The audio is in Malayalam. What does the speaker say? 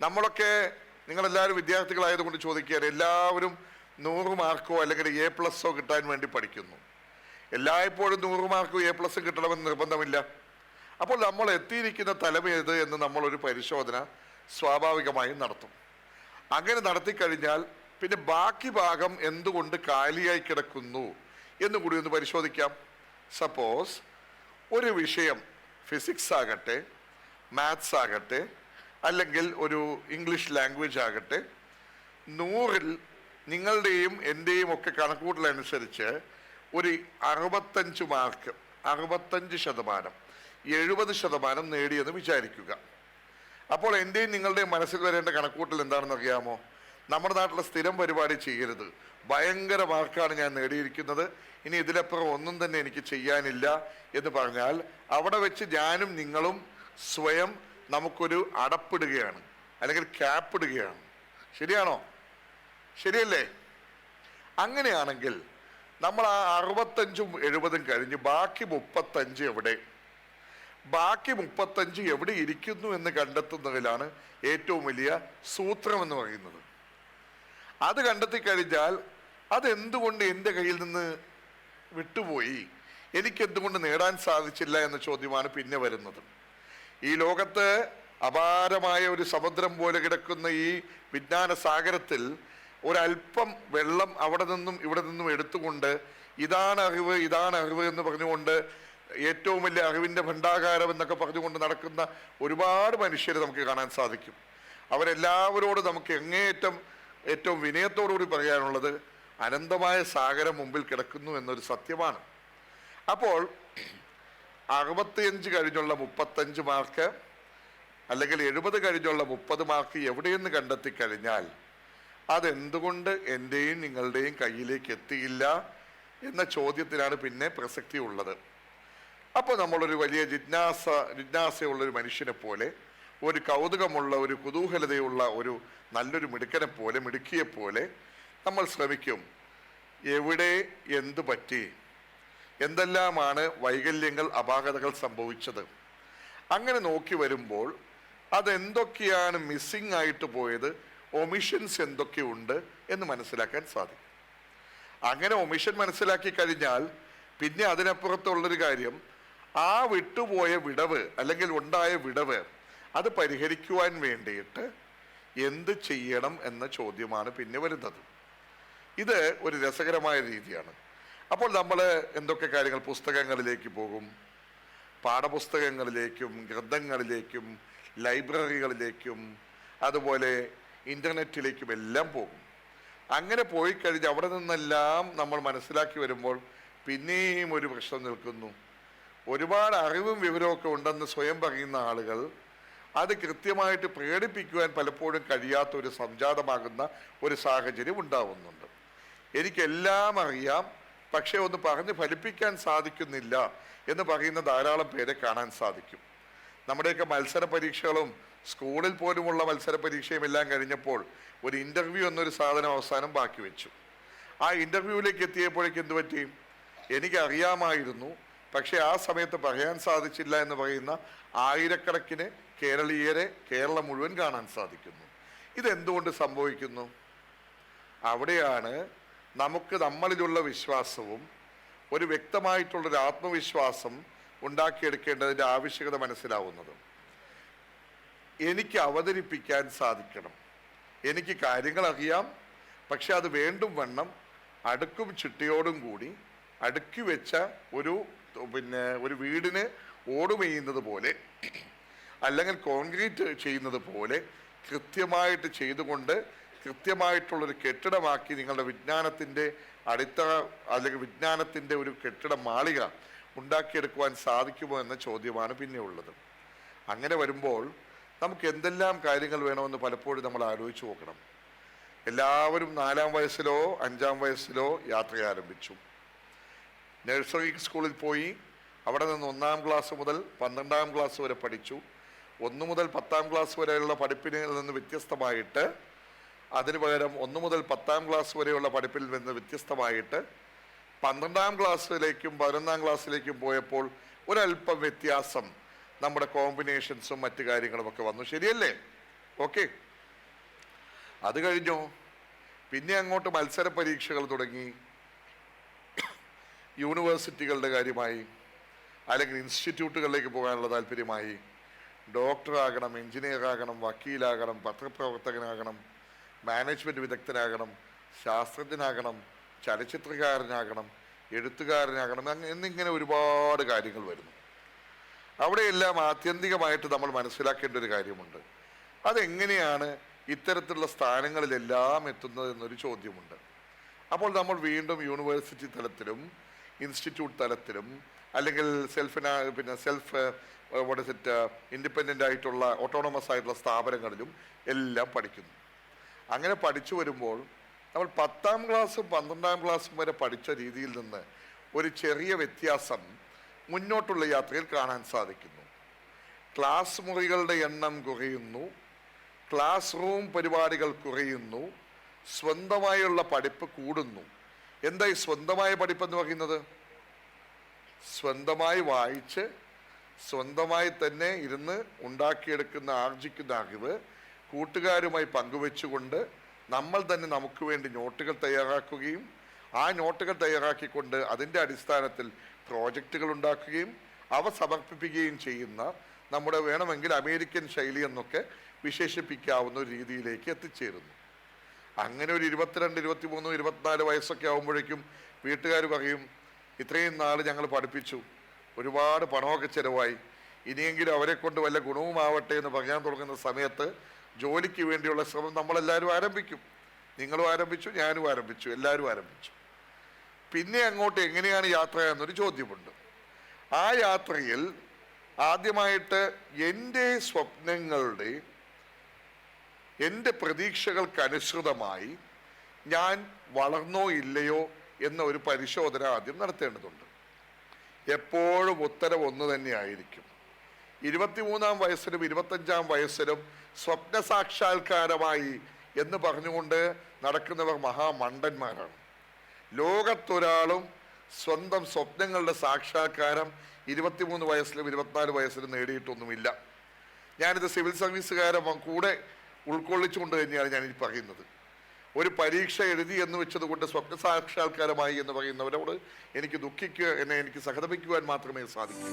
നമ്മളൊക്കെ നിങ്ങളെല്ലാവരും വിദ്യാർത്ഥികളായതുകൊണ്ട് ചോദിക്കുകയാണ് എല്ലാവരും നൂറ് മാർക്കോ അല്ലെങ്കിൽ എ പ്ലസ്സോ കിട്ടാൻ വേണ്ടി പഠിക്കുന്നു. എല്ലായ്പ്പോഴും നൂറ് മാർക്കോ എ പ്ലസ് കിട്ടണമെന്ന് നിർബന്ധമില്ല. അപ്പോൾ നമ്മൾ എത്തിയിരിക്കുന്ന തലമേത് എന്ന് നമ്മളൊരു പരിശോധന സ്വാഭാവികമായും നടത്തും. അങ്ങനെ നടത്തിക്കഴിഞ്ഞാൽ പിന്നെ ബാക്കി ഭാഗം എന്തുകൊണ്ട് കാലിയായി കിടക്കുന്നു എന്ന് കൂടി ഒന്ന് പരിശോധിക്കാം. സപ്പോസ് ഒരു വിഷയം ഫിസിക്സ് ആകട്ടെ മാത്സ് ആകട്ടെ അല്ലെങ്കിൽ ഒരു ഇംഗ്ലീഷ് ലാംഗ്വേജ് ആകട്ടെ നൂറിൽ നിങ്ങളുടെയും എന്റെയും ഒക്കെ കണക്കൂട്ടലനുസരിച്ച് ഒരു അറുപത്തഞ്ച് മാർക്ക് അറുപത്തഞ്ച് ശതമാനം എഴുപത് ശതമാനം നേടിയെന്ന് വിചാരിക്കുക. അപ്പോൾ എന്റെയും നിങ്ങളുടെയും മനസ്സിൽ വരേണ്ട കണക്കൂട്ടൽ എന്താണെന്ന് അറിയാമോ? നമ്മുടെ നാട്ടിലെ സ്ഥിരം പരിപാടി ചെയ്യരുത്. ഭയങ്കര മാർക്കാണ് ഞാൻ നേടിയിരിക്കുന്നത്. ഇനി ഇതിലപ്പുറം ഒന്നും തന്നെ എനിക്ക് ചെയ്യാനില്ല എന്ന് പറഞ്ഞാൽ അവിടെ വെച്ച് ഞാനും നിങ്ങളും സ്വയം നമുക്കൊരു അടപ്പിടുകയാണ് അല്ലെങ്കിൽ ക്യാപ്പിടുകയാണ്. ശരിയാണോ? ശരിയല്ലേ? അങ്ങനെയാണെങ്കിൽ നമ്മൾ ആ അറുപത്തഞ്ചും എഴുപതും കഴിഞ്ഞ് ബാക്കി മുപ്പത്തഞ്ച് എവിടെ? ബാക്കി മുപ്പത്തഞ്ച് എവിടെ ഇരിക്കുന്നു എന്ന് കണ്ടെത്തുന്നതിലാണ് ഏറ്റവും വലിയ സൂത്രം എന്ന് പറയുന്നത്. അത് കണ്ടെത്തി കഴിഞ്ഞാൽ അതെന്തുകൊണ്ട് എന്റെ കയ്യിൽ നിന്ന് വിട്ടുപോയി? എനിക്കെന്തുകൊണ്ട് നേടാൻ സാധിച്ചില്ല എന്ന ചോദ്യമാണ് പിന്നെ വരുന്നത്. ഈ ലോകത്ത് അപാരമായ ഒരു സമുദ്രം പോലെ കിടക്കുന്ന ഈ വിജ്ഞാന സാഗരത്തിൽ ഒരല്പം വെള്ളം അവിടെ നിന്നും ഇവിടെ നിന്നും എടുത്തുകൊണ്ട് ഇതാണ് അറിവ് ഇതാണ് അറിവ് എന്ന് പറഞ്ഞുകൊണ്ട് ഏറ്റവും വലിയ അറിവിന്റെ ഭണ്ഡാകാരം എന്നൊക്കെ പറഞ്ഞുകൊണ്ട് നടക്കുന്ന ഒരുപാട് മനുഷ്യരെ നമുക്ക് കാണാൻ സാധിക്കും. അവരെല്ലാവരോടും നമുക്ക് എങ്ങേയറ്റം ഏറ്റവും വിനയത്തോടുകൂടി പറയാനുള്ളത് അനന്തമായ സാഗരം മുമ്പിൽ കിടക്കുന്നു എന്നൊരു സത്യമാണ്. അപ്പോൾ അറുപത്തിയഞ്ച് കഴിഞ്ഞുള്ള മുപ്പത്തഞ്ച് മാർക്ക് അല്ലെങ്കിൽ എഴുപത് കഴിഞ്ഞുള്ള മുപ്പത് മാർക്ക് എവിടെയെന്ന് കണ്ടെത്തി കഴിഞ്ഞാൽ അതെന്തുകൊണ്ട് എന്റെയും നിങ്ങളുടെയും കയ്യിലേക്ക് എത്തിയില്ല എന്ന ചോദ്യത്തിനാണ് പിന്നെ പ്രസക്തി ഉള്ളത്. അപ്പോൾ നമ്മളൊരു വലിയ ജിജ്ഞാസ ജിജ്ഞാസയുള്ളൊരു മനുഷ്യനെ പോലെ ഒരു കൗതുകമുള്ള ഒരു കുതൂഹലതയുള്ള ഒരു നല്ലൊരു മിടുക്കനെ പോലെ മിടുക്കിയെ പോലെ നമ്മൾ ശ്രമിക്കും. എവിടെ എന്തു പറ്റി? എന്തെല്ലാമാണ് വൈകല്യങ്ങൾ അപാകതകൾ സംഭവിച്ചത്? അങ്ങനെ നോക്കി വരുമ്പോൾ അതെന്തൊക്കെയാണ് മിസ്സിങ് ആയിട്ട് പോയത്? ഒമിഷൻസ് എന്തൊക്കെയുണ്ട് എന്ന് മനസ്സിലാക്കാൻ സാധിക്കും. അങ്ങനെ ഒമിഷൻ മനസ്സിലാക്കി കഴിഞ്ഞാൽ പിന്നെ അതിനപ്പുറത്തുള്ളൊരു കാര്യം ആ വിട്ടുപോയ വിടവ് അല്ലെങ്കിൽ ഉണ്ടായ വിടവ് അത് പരിഹരിക്കുവാൻ വേണ്ടിയിട്ട് എന്ത് ചെയ്യണം എന്ന ചോദ്യമാണ് പിന്നെ വരുന്നത്. ഇത് ഒരു രസകരമായ രീതിയാണ്. അപ്പോൾ നമ്മൾ എന്തൊക്കെ കാര്യങ്ങൾ പുസ്തകങ്ങളിലേക്ക് പോകും? പാഠപുസ്തകങ്ങളിലേക്കും ഗ്രന്ഥങ്ങളിലേക്കും ലൈബ്രറികളിലേക്കും അതുപോലെ ഇന്റർനെറ്റിലേക്കും എല്ലാം പോകും. അങ്ങനെ പോയി കഴിഞ്ഞ് അവിടെ നിന്നെല്ലാം നമ്മൾ മനസ്സിലാക്കി വരുമ്പോൾ പിന്നെയും ഒരു പ്രശ്നം നിൽക്കുന്നു. ഒരുപാട് അറിവും വിവരമൊക്കെ ഉണ്ടെന്ന് സ്വയം പറയുന്ന ആളുകൾ അത് കൃത്യമായിട്ട് പ്രകടിപ്പിക്കുവാൻ പലപ്പോഴും കഴിയാത്ത ഒരു സംജാതമാകുന്ന ഒരു സാഹചര്യം ഉണ്ടാവുന്നുണ്ട്. എനിക്കെല്ലാം അറിയാം. പക്ഷേ ഒന്ന് പറഞ്ഞ് ഫലിപ്പിക്കാൻ സാധിക്കുന്നില്ല എന്ന് പറയുന്ന ധാരാളം പേരെ കാണാൻ സാധിക്കും. നമ്മുടെയൊക്കെ മത്സര പരീക്ഷകളും സ്കൂളിൽ പോലുമുള്ള മത്സര പരീക്ഷയും എല്ലാം കഴിഞ്ഞപ്പോൾ ഒരു ഇന്റർവ്യൂ എന്നൊരു സാധനം അവസാനം ബാക്കി വെച്ചു. ആ ഇന്റർവ്യൂവിലേക്ക് എത്തിയപ്പോഴേക്ക് എന്ത് പറ്റി? എനിക്കറിയാമായിരുന്നു പക്ഷേ ആ സമയത്ത് പറയാൻ സാധിച്ചില്ല എന്ന് പറയുന്ന ആയിരക്കണക്കിന് കേരളീയരെ കേരളം മുഴുവൻ കാണാൻ സാധിക്കുന്നു. ഇതെന്തുകൊണ്ട് സംഭവിക്കുന്നു? അവിടെയാണ് നമുക്ക് നമ്മളിലുള്ള വിശ്വാസവും ഒരു വ്യക്തമായിട്ടുള്ളൊരു ആത്മവിശ്വാസം ഉണ്ടാക്കിയെടുക്കേണ്ടതിന്റെ ആവശ്യകത മനസ്സിലാവുന്നത്. എനിക്ക് അവതരിപ്പിക്കാൻ സാധിക്കണം. എനിക്ക് കാര്യങ്ങൾ അറിയാം പക്ഷെ അത് വേണ്ടും വണ്ണം അടുക്കും ചിട്ടയോടും കൂടി അടുക്കി വെച്ച ഒരു പിന്നെ ഒരു വീടിന് ഓടുമെയ്യുന്നത് പോലെ അല്ലെങ്കിൽ കോൺക്രീറ്റ് ചെയ്യുന്നത് പോലെ കൃത്യമായിട്ട് ചെയ്തുകൊണ്ട് കൃത്യമായിട്ടുള്ളൊരു കെട്ടിടമാക്കി നിങ്ങളുടെ വിജ്ഞാനത്തിന്റെ അടിത്തറ അല്ലെങ്കിൽ വിജ്ഞാനത്തിന്റെ ഒരു കെട്ടിട മാളിക ഉണ്ടാക്കിയെടുക്കുവാൻ സാധിക്കുമോ എന്ന ചോദ്യമാണ് പിന്നെ ഉള്ളത് അങ്ങനെ വരുമ്പോൾ നമുക്ക് എന്തെല്ലാം കാര്യങ്ങൾ വേണമെന്ന് പലപ്പോഴും നമ്മൾ ആലോചിച്ച് നോക്കണം. എല്ലാവരും നാലാം വയസ്സിലോ അഞ്ചാം വയസ്സിലോ യാത്ര ആരംഭിച്ചു. നഴ്സറി സ്കൂളിൽ പോയി അവിടെ നിന്ന് ഒന്നാം ക്ലാസ് മുതൽ പന്ത്രണ്ടാം ക്ലാസ് വരെ പഠിച്ചു. ഒന്ന് മുതൽ പത്താം ക്ലാസ് വരെയുള്ള പഠിപ്പിനിൽ നിന്ന് വ്യത്യസ്തമായിട്ട് അതിനു പകരം ഒന്ന് മുതൽ പത്താം ക്ലാസ് വരെയുള്ള പഠിപ്പിൽ നിന്ന് വ്യത്യസ്തമായിട്ട് പന്ത്രണ്ടാം ക്ലാസ്സിലേക്കും പതിനൊന്നാം ക്ലാസ്സിലേക്കും പോയപ്പോൾ ഒരല്പം വ്യത്യാസം നമ്മുടെ കോമ്പിനേഷൻസും മറ്റു കാര്യങ്ങളും ഒക്കെ വന്നു. ശരിയല്ലേ? ഓക്കെ. അത് കഴിഞ്ഞു. പിന്നെ അങ്ങോട്ട് മത്സര പരീക്ഷകൾ തുടങ്ങി. യൂണിവേഴ്സിറ്റികളുടെ കാര്യമായി അല്ലെങ്കിൽ ഇൻസ്റ്റിറ്റ്യൂട്ടുകളിലേക്ക് പോകാനുള്ള താല്പര്യമായി. ഡോക്ടറാകണം എഞ്ചിനീയർ ആകണം വക്കീലാകണം പത്രപ്രവർത്തകനാകണം മാനേജ്മെന്റ് വിദഗ്ധനാകണം ശാസ്ത്രജ്ഞനാകണം ചലച്ചിത്രകാരനാകണം എഴുത്തുകാരനാകണം എന്നിങ്ങനെ ഒരുപാട് കാര്യങ്ങൾ വരുന്നു. അവിടെയെല്ലാം ആത്യന്തികമായിട്ട് നമ്മൾ മനസ്സിലാക്കേണ്ട ഒരു കാര്യമുണ്ട്. അതെങ്ങനെയാണ് ഇത്തരത്തിലുള്ള സ്ഥാനങ്ങളിലെല്ലാം എത്തുന്നത് എന്നൊരു ചോദ്യമുണ്ട്. അപ്പോൾ നമ്മൾ വീണ്ടും യൂണിവേഴ്സിറ്റി തലത്തിലും ഇൻസ്റ്റിറ്റ്യൂട്ട് തലത്തിലും അല്ലെങ്കിൽ സെൽഫ് പിന്നെ സെൽഫ് വാട്ട് ഇറ്റ് ഇൻഡിപെൻഡന്റ് ആയിട്ടുള്ള ഓട്ടോണമസ് ആയിട്ടുള്ള സ്ഥാപനങ്ങളിലും എല്ലാം പഠിക്കുന്നു. അങ്ങനെ പഠിച്ചു വരുമ്പോൾ നമ്മൾ പത്താം ക്ലാസ്സും പന്ത്രണ്ടാം ക്ലാസ്സും വരെ പഠിച്ച രീതിയിൽ നിന്ന് ഒരു ചെറിയ വ്യത്യാസം മുന്നോട്ടുള്ള യാത്രയിൽ കാണാൻ സാധിക്കുന്നു. ക്ലാസ് മുറികളുടെ എണ്ണം കുറയുന്നു. ക്ലാസ് റൂം പരിപാടികൾ കുറയുന്നു. സ്വന്തമായുള്ള പഠിപ്പ് കൂടുന്നു. എന്തായി സ്വന്തമായ പഠിപ്പെന്ന് പറയുന്നത്? സ്വന്തമായി വായിച്ച് സ്വന്തമായി തന്നെ ഇരുന്ന് ഉണ്ടാക്കിയെടുക്കുന്ന ആർജിക്കുന്ന അറിവ് കൂട്ടുകാരുമായി പങ്കുവെച്ചുകൊണ്ട് നമ്മൾ തന്നെ നമുക്ക് വേണ്ടി നോട്ടുകൾ തയ്യാറാക്കുകയും ആ നോട്ടുകൾ തയ്യാറാക്കിക്കൊണ്ട് അതിന്റെ അടിസ്ഥാനത്തിൽ പ്രോജക്റ്റുകൾ ഉണ്ടാക്കുകയും അവ സമർപ്പിക്കുകയും ചെയ്യുന്ന നമ്മുടെ വേണമെങ്കിൽ അമേരിക്കൻ ശൈലി എന്നൊക്കെ വിശേഷിപ്പിക്കാവുന്ന ഒരു രീതിയിലേക്ക് എത്തിച്ചേരുന്നു. അങ്ങനെ ഒരു ഇരുപത്തിരണ്ട് ഇരുപത്തിമൂന്ന് ഇരുപത്തിനാല് വയസ്സൊക്കെ ആകുമ്പോഴേക്കും വീട്ടുകാർ പറയും ഇത്രയും നാൾ ഞങ്ങൾ പഠിപ്പിച്ചു. ഒരുപാട് പണമൊക്കെ ചിലവായി. ഇനിയെങ്കിലും അവരെ കൊണ്ട് വല്ല ഗുണവുമാവട്ടെ എന്ന് പറയാൻ തുടങ്ങുന്ന സമയത്ത് ജോലിക്ക് വേണ്ടിയുള്ള ശ്രമം നമ്മളെല്ലാവരും ആരംഭിക്കും. നിങ്ങളും ആരംഭിച്ചു ഞാനും ആരംഭിച്ചു എല്ലാവരും ആരംഭിച്ചു. പിന്നെ അങ്ങോട്ട് എങ്ങനെയാണ് യാത്ര എന്നൊരു ചോദ്യമുണ്ട്. ആ യാത്രയിൽ ആദ്യമായിട്ട് എന്റെ സ്വപ്നങ്ങളുടെ എന്റെ പ്രതീക്ഷകൾക്കനുസൃതമായി ഞാൻ വളർന്നോ ഇല്ലയോ എന്ന ഒരു പരിശോധന ആദ്യം നടത്തേണ്ടതുണ്ട്. എപ്പോഴും ഉത്തരം ഒന്ന് തന്നെയായിരിക്കും. ഇരുപത്തിമൂന്നാം വയസ്സിലും ഇരുപത്തഞ്ചാം വയസ്സിലും സ്വപ്ന സാക്ഷാത്കാരമായി എന്ന് പറഞ്ഞുകൊണ്ട് നടക്കുന്നവർ മഹാമണ്ടന്മാരാണ്. ലോകത്തൊരാളും സ്വന്തം സ്വപ്നങ്ങളുടെ സാക്ഷാത്കാരം ഇരുപത്തിമൂന്ന് വയസ്സിലും ഇരുപത്തിനാല് വയസ്സിലും നേടിയിട്ടൊന്നുമില്ല. ഞാനിത് സിവിൽ സർവീസുകാരെ കൂടെ ഉൾക്കൊള്ളിച്ചുകൊണ്ട് തന്നെയാണ് ഈ പറയുന്നത്. ഒരു പരീക്ഷ എഴുതി എന്ന് വെച്ചത് കൊണ്ട് സ്വപ്ന സാക്ഷാത്കാരമായി എന്ന് പറയുന്നവരോട് എനിക്ക് ദുഃഖിക്കുക എന്നെ എനിക്ക് സഹതപിക്കുവാൻ മാത്രമേ സാധിക്കൂ.